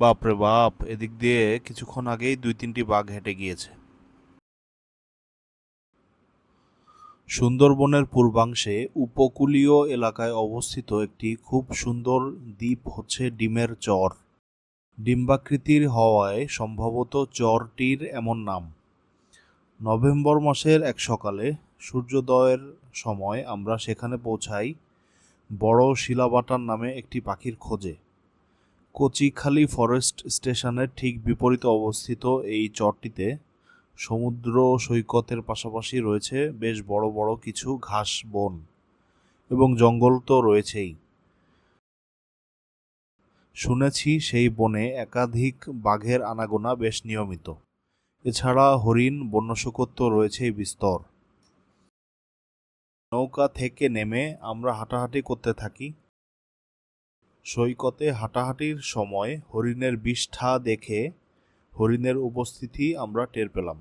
বাপরে বাপ, এদিক দিয়ে কিছুক্ষণ আগেই দুই তিনটি বাঘ হেঁটে গিয়েছে। সুন্দরবনের পূর্বাংশে উপকূলীয় এলাকায় অবস্থিত একটি খুব সুন্দর দ্বীপ হচ্ছে ডিমের চর। ডিম্বাকৃতির হওয়ায় সম্ভবত চরটির এমন নাম। নভেম্বর মাসের এক সকালে সূর্যোদয়ের সময় আমরা সেখানে পৌঁছাই বড় শিলাবাটার নামে একটি পাখির খোঁজে। কচিখালি ফরেস্ট স্টেশনের ঠিক বিপরীতে অবস্থিত এই চরটিতে সমুদ্র সৈকতের পাশাপাশি রয়েছে বেশ বড় বড় কিছু ঘাস, বন এবং জঙ্গল তো রয়েছেই। শুনেছি সেই বনে একাধিক বাঘের আনাগোনা বেশ নিয়মিত। এছাড়া হরিণ বন্য শুকর তো রয়েছেই বিস্তর। নৌকা থেকে নেমে আমরা হাঁটাহাঁটি করতে থাকি। সৈকতে হাঁটাহাঁটির সময় হরিণের বিষ্ঠা দেখে হরিণের উপস্থিতি আমরা টের পেলাম।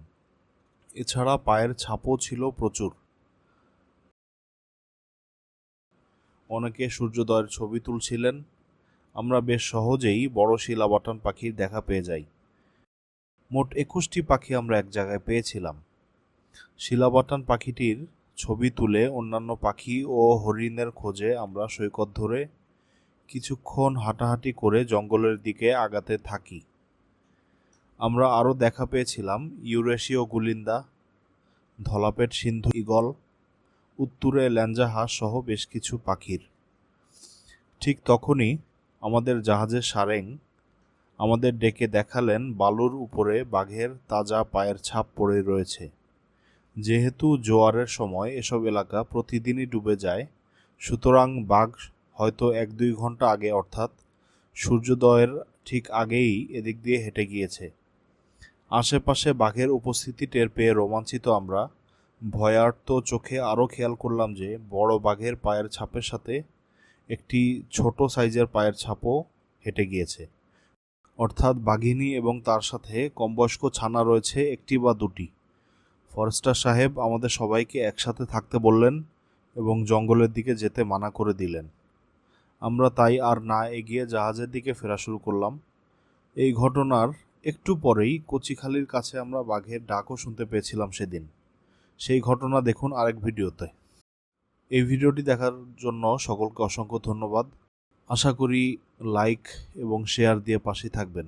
এছাড়া পায়ের ছাপও ছিল প্রচুর। অনেকে সূর্যোদয়ের ছবি তুলছিলেন। আমরা বেশ সহজেই বড় শিলাবাটান পাখির দেখা পেয়ে যাই। মোট একুশটি পাখি আমরা এক জায়গায় পেয়েছিলাম। শিলাবাটান পাখিটির ছবি তুলে অন্যান্য পাখি ও হরিণের খোঁজে আমরা সৈকত ধরে কিছুক্ষণ হাঁটাহাঁটি করে জঙ্গলের দিকে আগাতে থাকি। আমরা আরও দেখা পেয়েছিলাম ইউরেশীয় গুলিন্দা, ধলাপেট সিন্ধু, ঈগল, উত্তুরে ল্যাঞ্জা হাঁস সহ বেশ কিছু পাখির। ঠিক তখনই আমাদের জাহাজের সারেং আমাদের ডেকে দেখালেন বালুর উপরে বাঘের তাজা পায়ের ছাপ পড়ে রয়েছে। যেহেতু জোয়ারের সময় এসব এলাকা প্রতিদিনই ডুবে যায়, সুতরাং বাঘ হয়তো এক দুই ঘণ্টা আগে, অর্থাৎ সূর্যোদয়ের ঠিক আগেই এদিক দিয়ে হেঁটে গিয়েছে। আশেপাশে বাঘের উপস্থিতি টের পেয়ে রোমাঞ্চিত আমরা। ভয়ার্ত চোখে আরও খেয়াল করলাম যে, বড় বাঘের পায়ের ছাপের সাথে একটি ছোট সাইজের পায়ের ছাপও হেঁটে গিয়েছে। অর্থাৎ বাঘিনী এবং তার সাথে কমবয়স্ক ছানা রয়েছে একটি বা দুটি। ফরেস্টার সাহেব আমাদের সবাইকে একসাথে থাকতে বললেন এবং জঙ্গলের দিকে যেতে মানা করে দিলেন। আমরা তাই আর না এগিয়ে জাহাজের দিকে ফেরা শুরু করলাম। এই ঘটনার একটু পরেই কচিখালির কাছে আমরা বাঘের ডাকও শুনতে পেয়েছিলাম সেদিন। সেই ঘটনা দেখুন আরেক ভিডিওতে। এই ভিডিওটি দেখার জন্য সকলকে অসংখ্য ধন্যবাদ। আশা করি লাইক এবং শেয়ার দিয়ে পাশে থাকবেন।